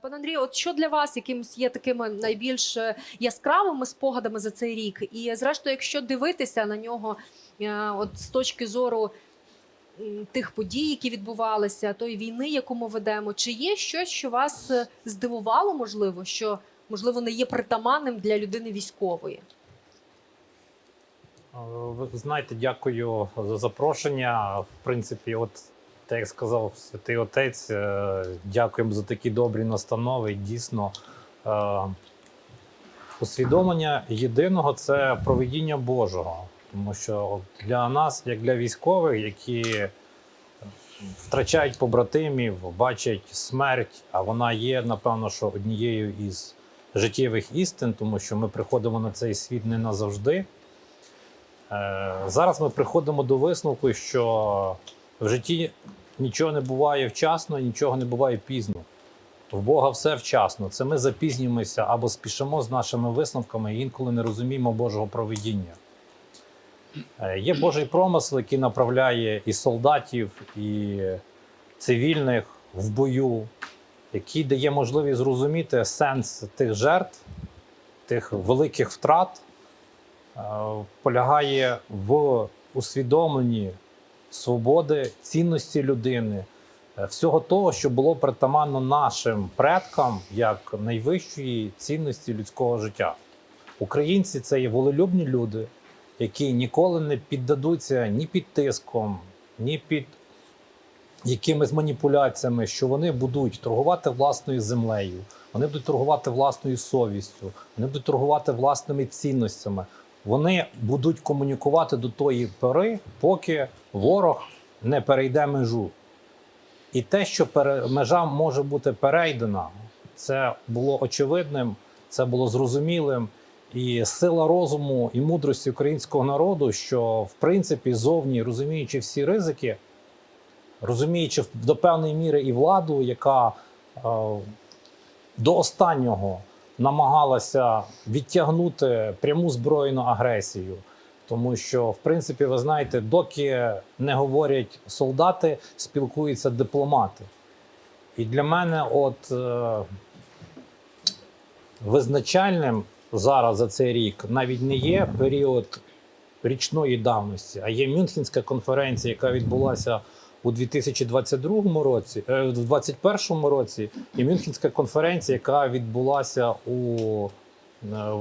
Пане Андрію, от що для вас якимось є такими найбільш е, яскравими спогадами за цей рік? І зрештою, якщо дивитися на нього, е, от з точки зору тих подій, які відбувалися, тої війни, яку ми ведемо, чи є щось, що вас е, здивувало, можливо, що можливо не є притаманним для людини військової? Ви знаєте, дякую за запрошення. В принципі, от так як сказав святий отець, е, дякуємо за такі добрі настанови. Дійсно, е, усвідомлення єдиного це проведіння Божого. Тому що для нас, як для військових, які втрачають побратимів, бачать смерть, а вона є, напевно, що однією із життєвих істин, тому що ми приходимо на цей світ не назавжди. Е, Зараз ми приходимо до висновку, що в житті нічого не буває вчасно, нічого не буває пізно. В Бога все вчасно. Це ми запізнюємося або спішимо з нашими висновками і інколи не розуміємо Божого проведіння. Е, Є Божий промисел, який направляє і солдатів, і цивільних в бою, який дає можливість зрозуміти сенс тих жертв, тих великих втрат, е, полягає в усвідомленні свободи, цінності людини, е, всього того, що було притаманно нашим предкам як найвищої цінності людського життя. Українці це є волелюбні люди, які ніколи не піддадуться ні під тиском, ні під якимись маніпуляціями, що вони будуть торгувати власною землею, вони будуть торгувати власною совістю, вони будуть торгувати власними цінностями. Вони будуть комунікувати до тої пори, поки ворог не перейде межу. І те, що межа може бути перейдена, це було очевидним, це було зрозумілим. І сила розуму і мудрості українського народу, що в принципі зовні розуміючи всі ризики, розуміючи до певної міри і владу, яка е, до останнього намагалася відтягнути пряму збройну агресію. Тому що, в принципі, ви знаєте, доки не говорять солдати, спілкуються дипломати. І для мене, от е, визначальним зараз за цей рік навіть не є період річної давності, а є Мюнхенська конференція, яка відбулася у 2022 році, е, в 2021 році, і Мюнхенська конференція, яка відбулася у е,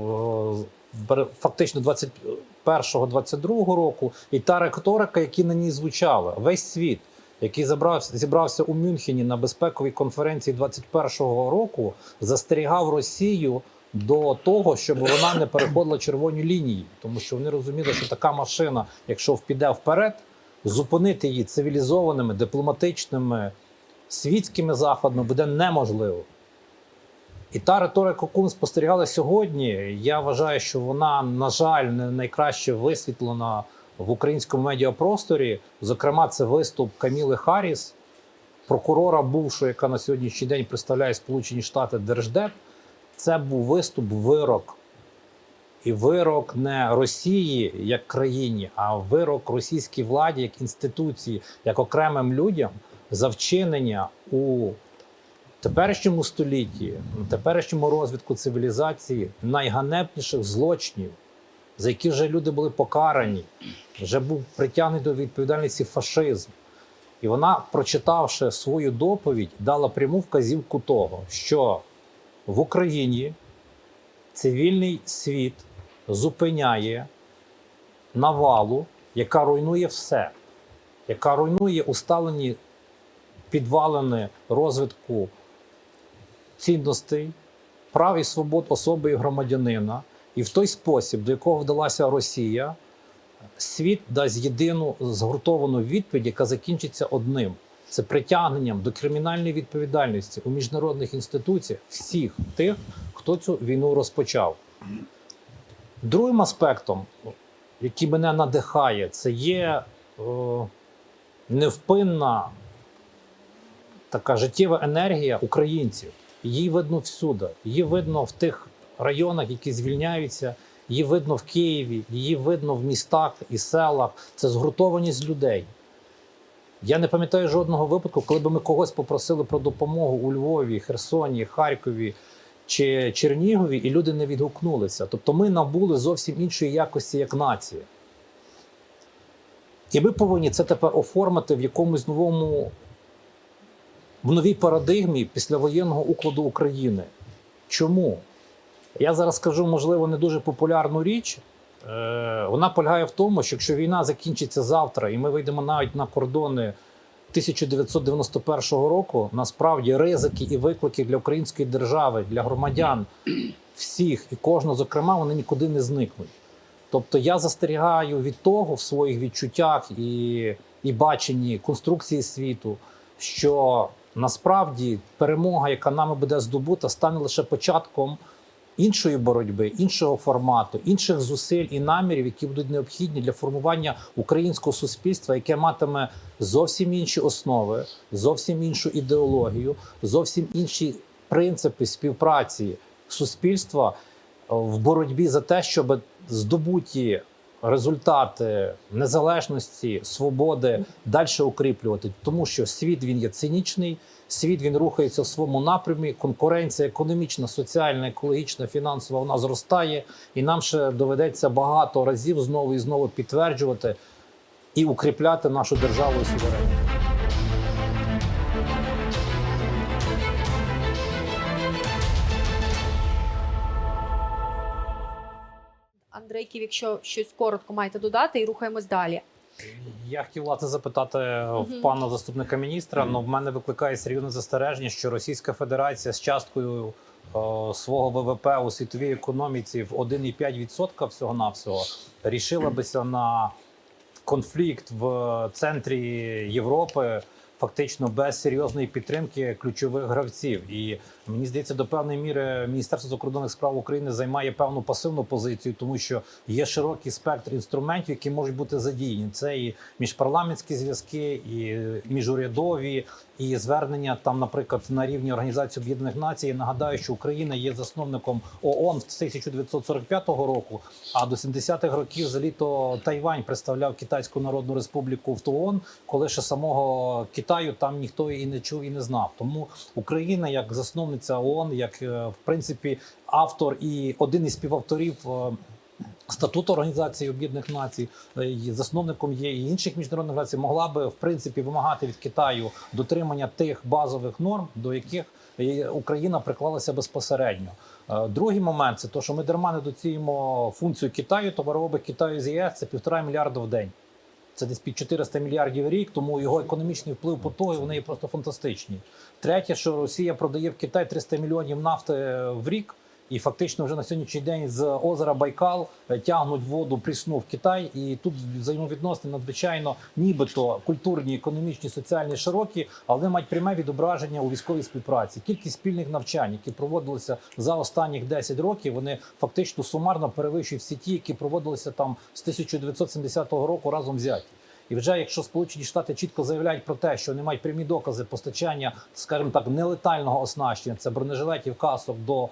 фактично 21-22 року, і та риторика, які на ній звучала, весь світ. Який забрався, зібрався у Мюнхені на безпековій конференції 21-го року, застерігав Росію до того, щоб вона не переходила червоні лінії, тому що вони розуміли, що така машина, якщо піде вперед, зупинити її цивілізованими, дипломатичними, світськими заходами буде неможливо. І та риторика, яку ми спостерігали сьогодні, я вважаю, що вона, на жаль, не найкраще висвітлена в українському медіапросторі. Зокрема, це виступ Каміли Харріс, прокурора бувшого, яка на сьогоднішній день представляє Сполучені Штати Держдеп. Це був виступ вирок. І вирок не Росії як країні, а вирок російській владі як інституції, як окремим людям за вчинення у теперішньому столітті, теперішньому розвитку цивілізації найганебніших злочинів, за які вже люди були покарані, вже був притягнений до відповідальності фашизм. І вона, прочитавши свою доповідь, дала пряму вказівку того, що в Україні цивільний світ зупиняє навалу, яка руйнує все, яка руйнує усталені підвалини розвитку цінностей, прав і свобод особи і громадянина. І в той спосіб, до якого вдалася Росія, світ дасть єдину згуртовану відповідь, яка закінчиться одним: це притягненням до кримінальної відповідальності у міжнародних інституціях всіх тих, хто цю війну розпочав. Другим аспектом, який мене надихає, це є е, невпинна така життєва енергія українців. Її видно всюди. Її видно в тих районах, які звільняються. Її видно в Києві, її видно в містах і селах. Це згуртованість людей. Я не пам'ятаю жодного випадку, коли б ми когось попросили про допомогу у Львові, Херсоні, Харкові чи Чернігові, і люди не відгукнулися. Тобто ми набули зовсім іншої якості як нація. І ми повинні це тепер оформити в якомусь новому, в новій парадигмі післявоєнного укладу України. Чому? Я зараз скажу, можливо, не дуже популярну річ. Е, Вона полягає в тому, що якщо війна закінчиться завтра, і ми вийдемо навіть на кордони 1991 року, насправді ризики і виклики для української держави, для громадян всіх і кожного, зокрема, вони нікуди не зникнуть. Тобто я застерігаю від того в своїх відчуттях і, і баченні конструкції світу, що насправді перемога, яка нами буде здобута, стане лише початком іншої боротьби, іншого формату, інших зусиль і намірів, які будуть необхідні для формування українського суспільства, яке матиме зовсім інші основи, зовсім іншу ідеологію, зовсім інші принципи співпраці суспільства в боротьбі за те, щоб здобуті результати незалежності, свободи далі укріплювати, тому що світ він є цинічний, світ він рухається в своєму напрямі. Конкуренція економічна, соціальна, екологічна, фінансова вона зростає, і нам ще доведеться багато разів знову і знову підтверджувати і укріпляти нашу державу і суверенність. Андрейків, якщо щось коротко маєте додати, і рухаємось далі. Я хотів власне запитати в Мгм. пана заступника міністра. Ну в мене викликає серйозне застереження, що Російська Федерація з часткою е, свого ВВП у світовій економіці в 1,5% всього навсього рішила бися на конфлікт в центрі Європи. Фактично без серйозної підтримки ключових гравців, і мені здається, до певної міри Міністерство закордонних справ України займає певну пасивну позицію, тому що є широкий спектр інструментів, які можуть бути задіяні. Це і міжпарламентські зв'язки, і міжурядові, і звернення там, наприклад, на рівні Організації Об'єднаних Націй. Я нагадаю, що Україна є засновником ООН з 1945 року. А до 70-х років взагалі то Тайвань представляв Китайську Народну Республіку в ООН, коли ще самого Китаю там ніхто і не чув і не знав. Тому Україна, як засновниця ООН, як е, в принципі автор і один із співавторів. е, Статуту Організації Об'єднаних Націй е, і засновником є і інших міжнародних організацій, могла би в принципі вимагати від Китаю дотримання тих базових норм, до яких Україна приклалася безпосередньо. Другий момент це те, що ми дарма не доцільмо функцію Китаю, товарообіг Китаю з ЄС це півтора мільярда в день. Це десь під 400 мільярдів рік, тому його економічний вплив потоги вони є просто фантастичні. Третє, що Росія продає в Китай 300 мільйонів нафти в рік. І фактично вже на сьогоднішній день з озера Байкал е, тягнуть воду прісну в Китай, і тут взаємовідносини надзвичайно нібито культурні, економічні, соціальні широкі, але мають пряме відображення у військовій співпраці. Кількість спільних навчань, які проводилися за останніх 10 років, вони фактично сумарно перевищують всі ті, які проводилися там з 1970 року разом взяті. І вже якщо Сполучені Штати чітко заявляють про те, що вони мають прямі докази постачання, скажімо так, нелетального оснащення, це бронежилетів касок до е,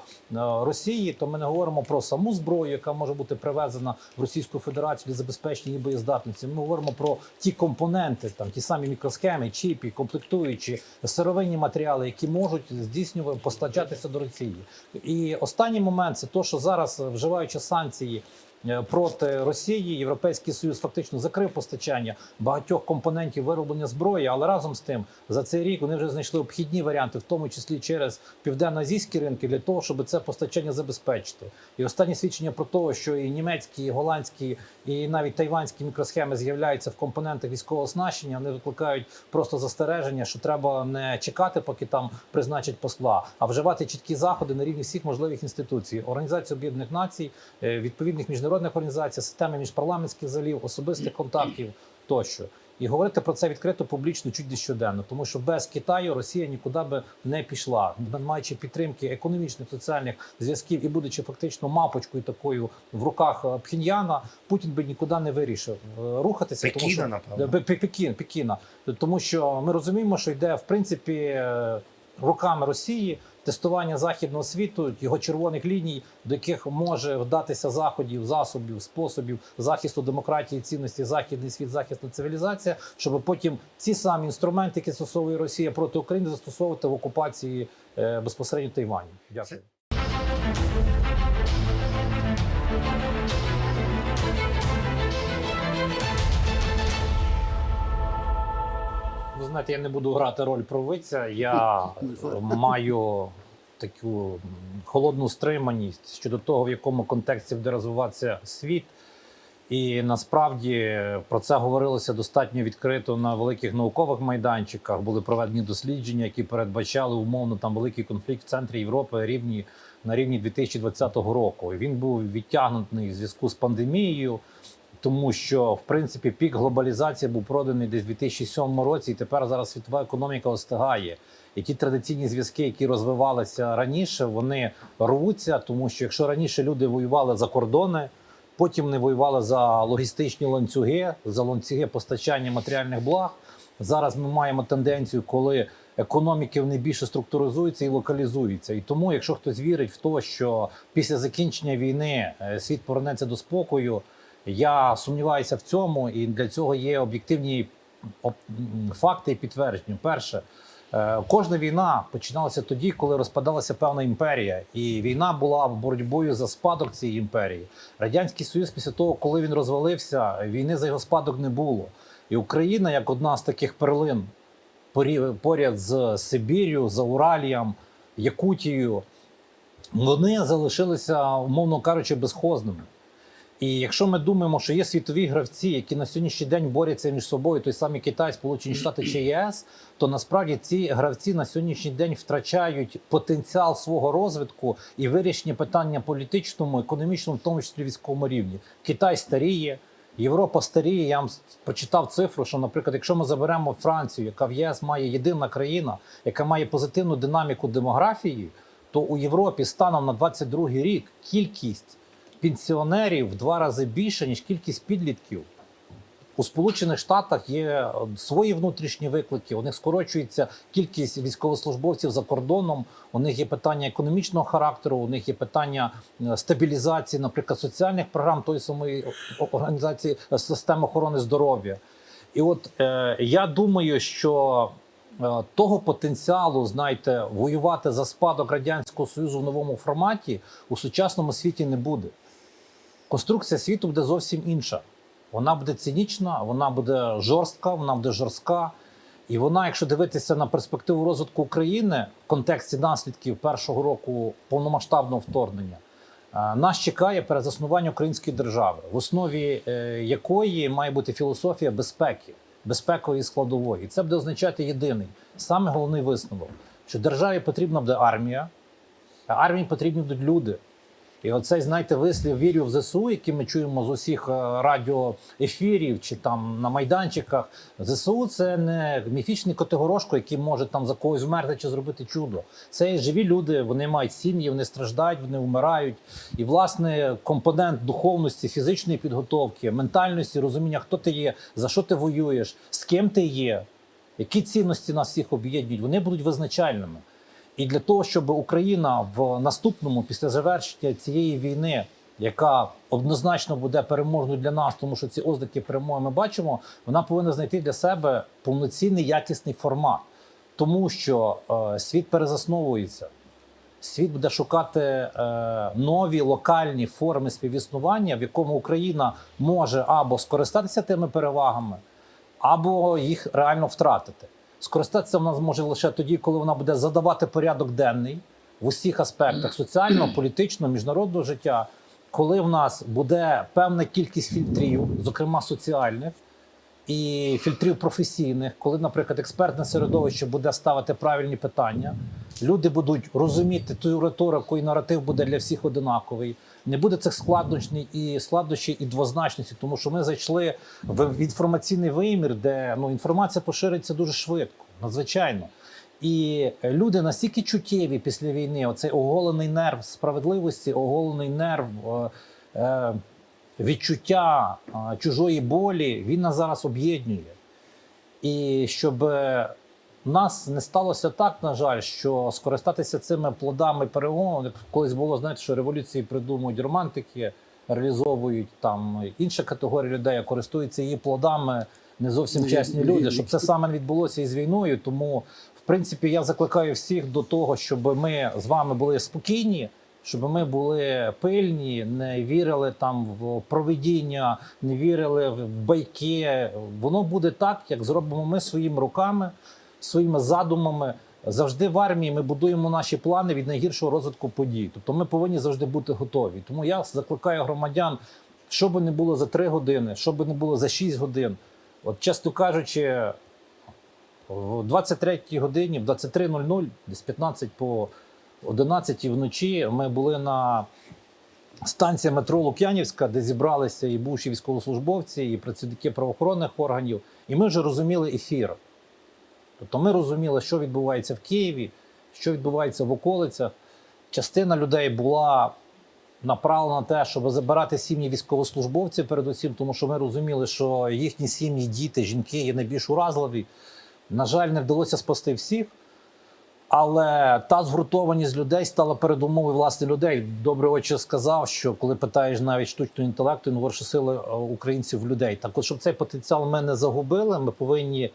Росії, то ми не говоримо про саму зброю, яка може бути привезена в Російську Федерацію для забезпечення її боєздатності. Ми говоримо про ті компоненти, там ті самі мікросхеми, чіпі, комплектуючі, сировинні матеріали, які можуть здійснювати постачатися до Росії. І останній момент це те, що зараз вживаючи санкції. Е, Проти Росії Європейський Союз фактично закрив постачання багатьох компонентів вироблення зброї, але разом з тим за цей рік вони вже знайшли обхідні варіанти, в тому числі через південно-азійські ринки, для того, щоб це постачання забезпечити. І останні свідчення про те, що і німецькі, і голландські, і навіть тайванські мікросхеми з'являються в компонентах військового оснащення. Вони викликають просто застереження, що треба не чекати, поки там призначать посла, а вживати чіткі заходи на рівні всіх можливих інституцій, Організації Об'єднаних Націй, е, відповідних міжнародних організацій, системи міжпарламентських залів, особистих контактів тощо. І говорити про це відкрито публічно чуть не щоденно, тому що без Китаю Росія нікуди би не пішла, маючи підтримки економічних соціальних зв'язків і будучи фактично мапочкою такою в руках е, Пхеньяна, Путін би нікуди не вирішив е, рухатися. тому що напевно. Пе- Пе- Пекін, Пекіна, тому що ми розуміємо, що йде в принципі е, руками Росії тестування західного світу, його червоних ліній, до яких може вдатися заходів, засобів, способів захисту демократії, цінності, західний світ, західна цивілізація, щоб потім ці самі інструменти, які застосовує Росія проти України, застосовувати в окупації е, безпосередньо Тайвані. Дякую. Знаєте, я не буду грати роль провидця. Я маю таку холодну стриманість щодо того, в якому контексті буде розвиватися світ. І насправді про це говорилося достатньо відкрито на великих наукових майданчиках. Були проведені дослідження, які передбачали умовно там великий конфлікт в центрі Європи рівні на рівні 2020 року. І він був відтягнутий в зв'язку з пандемією, тому що в принципі пік глобалізації був проданий десь в 2007 році, і тепер зараз світова економіка остигає. І ті традиційні зв'язки, які розвивалися раніше, вони рвуться, тому що якщо раніше люди воювали за кордони, потім не воювали за логістичні ланцюги, за ланцюги постачання матеріальних благ. Зараз ми маємо тенденцію, коли економіки вони більше структуризуються і локалізуються. І тому, якщо хтось вірить в те, що після закінчення війни е, світ повернеться до спокою, я сумніваюся в цьому, і для цього є об'єктивні факти і підтвердження. Перше, е, кожна війна починалася тоді, коли розпадалася певна імперія, і війна була боротьбою за спадок цієї імперії. Радянський Союз, після того, коли він розвалився, війни за його спадок не було. І Україна, як одна з таких перлин, поряд з Сибір'ю, Зауралієм, Якутією, вони залишилися, умовно кажучи, безхозними. І якщо ми думаємо, що є світові гравці, які на сьогоднішній день борються між собою, той самий Китай, Сполучені Штати чи ЄС, то насправді ці гравці на сьогоднішній день втрачають потенціал свого розвитку і вирішення питання політичному, економічному, в тому числі військовому рівні. Китай старіє. Європа старіє. Я вам прочитав цифру, що, наприклад, якщо ми заберемо Францію, яка в ЄС має єдина країна, яка має позитивну динаміку демографії, то у Європі станом на 22 рік кількість пенсіонерів в два рази більше, ніж кількість підлітків. У Сполучених Штатах є е, свої внутрішні виклики. У них скорочується кількість військовослужбовців за кордоном. У них є питання економічного характеру, у них є питання е, стабілізації, наприклад, соціальних програм тої самої організації е, системи охорони здоров'я. І от е, я думаю, що е, того потенціалу, знаєте, воювати за спадок радянського союзу в новому форматі у сучасному світі не буде. Конструкція світу буде зовсім інша. Вона буде цинічна, вона буде жорстка, вона буде жорстка. І вона, якщо дивитися на перспективу розвитку України в контексті наслідків першого року повномасштабного вторгнення, е, нас чекає перезаснування української держави, в основі е, якої має бути філософія безпеки, безпекової складової. І це буде означати єдиний, саме головний висновок, що державі потрібна буде армія, а армії потрібні будуть люди. І оцей, знаєте, вислів вірю в ЗСУ, який ми чуємо з усіх е, радіоефірів чи там на майданчиках. ЗСУ це не міфічний котигорошко, який може там за когось вмерти чи зробити чудо. Це живі люди, вони мають сім'ї, вони страждають, вони вмирають. І власне компонент духовності, фізичної підготовки, ментальності, розуміння, хто ти є, за що ти воюєш, з ким ти є, які цінності нас всіх об'єднують, вони будуть визначальними. І для того, щоб Україна в наступному, після завершення цієї війни, яка однозначно буде переможною для нас, тому що ці ознаки перемоги ми бачимо, вона повинна знайти для себе повноцінний якісний формат, тому що е, світ перезасновується. Світ буде шукати е, нові локальні форми співіснування, в якому Україна може або скористатися тими перевагами, або їх реально втратити. Скористатися вона зможе лише тоді, коли вона буде задавати порядок денний в усіх аспектах соціального, політичного, міжнародного життя, коли в нас буде певна кількість фільтрів, зокрема соціальних, і фільтрів професійних, коли, наприклад, експертне середовище буде ставити правильні питання, люди будуть розуміти ту риторику і наратив буде для всіх одинаковий. Не буде цих складнощів і складнощів і двозначності, тому що ми зайшли в інформаційний вимір, де ну інформація пошириться дуже швидко, надзвичайно. І люди настільки чуттєві після війни, оцей оголений нерв справедливості, оголений нерв е, е, відчуття чужої болі, він нас зараз об'єднує. І щоб е, У нас не сталося так, на жаль, що скористатися цими плодами перемовин, як колись було, знаєте, що революції придумують романтики, реалізовують там інша категорія людей, а користуються її плодами не зовсім Ну, чесні люди, щоб це саме відбулося із війною. Тому, в принципі, я закликаю всіх до того, щоб ми з вами були спокійні. Щоб ми були пильні, не вірили там в провидіння, не вірили в байки. Воно буде так, як зробимо ми своїми руками, своїми задумами. Завжди в армії ми будуємо наші плани від найгіршого розвитку подій. Тобто ми повинні завжди бути готові. Тому я закликаю громадян, що би не було за 3 години, що би не було за 6 годин. От, чесно кажучи, в 23 годині, в 23.00, десь 15 по 11 вночі, ми були на станції метро Лук'янівська, де зібралися і бувші військовослужбовці, і працівники правоохоронних органів. І ми вже розуміли ефір. Тобто ми розуміли, що відбувається в Києві, що відбувається в околицях. Частина людей була направлена на те, щоб забирати сім'ї військовослужбовців передусім, тому що ми розуміли, що їхні сім'ї, діти, жінки є найбільш уразливі. На жаль, не вдалося спасти всіх. Але та згуртованість людей стала передумовою власне людей. Добре отче сказав, що коли питаєш навіть штучного інтелекту, він говорить, що сили е, українців людей. Так от, щоб цей потенціал ми не загубили, ми повинні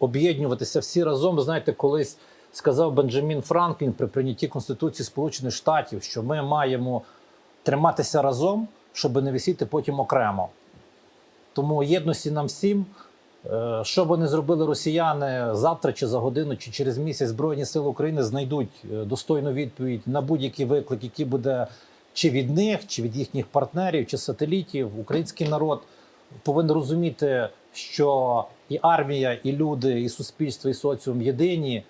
об'єднуватися всі разом. Знаєте, колись сказав Бенджамін Франклін при прийнятті Конституції Сполучених Штатів, що ми маємо триматися разом, щоб не висіти потім окремо. Тому єдності нам всім. Е, Що б не зробили росіяни завтра, чи за годину, чи через місяць Збройні Сили України знайдуть е, достойну відповідь на будь-який виклик, який буде чи від них, чи від їхніх партнерів, чи сателітів. Український народ повинен розуміти, що і армія, і люди, і суспільство, і соціум єдині.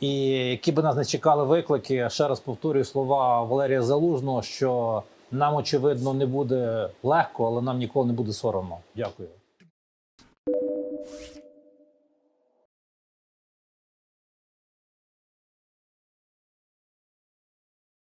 І які би нас не чекали виклики, ще раз повторюю слова Валерія Залужного, що нам очевидно не буде легко, але нам ніколи не буде соромно. Дякую.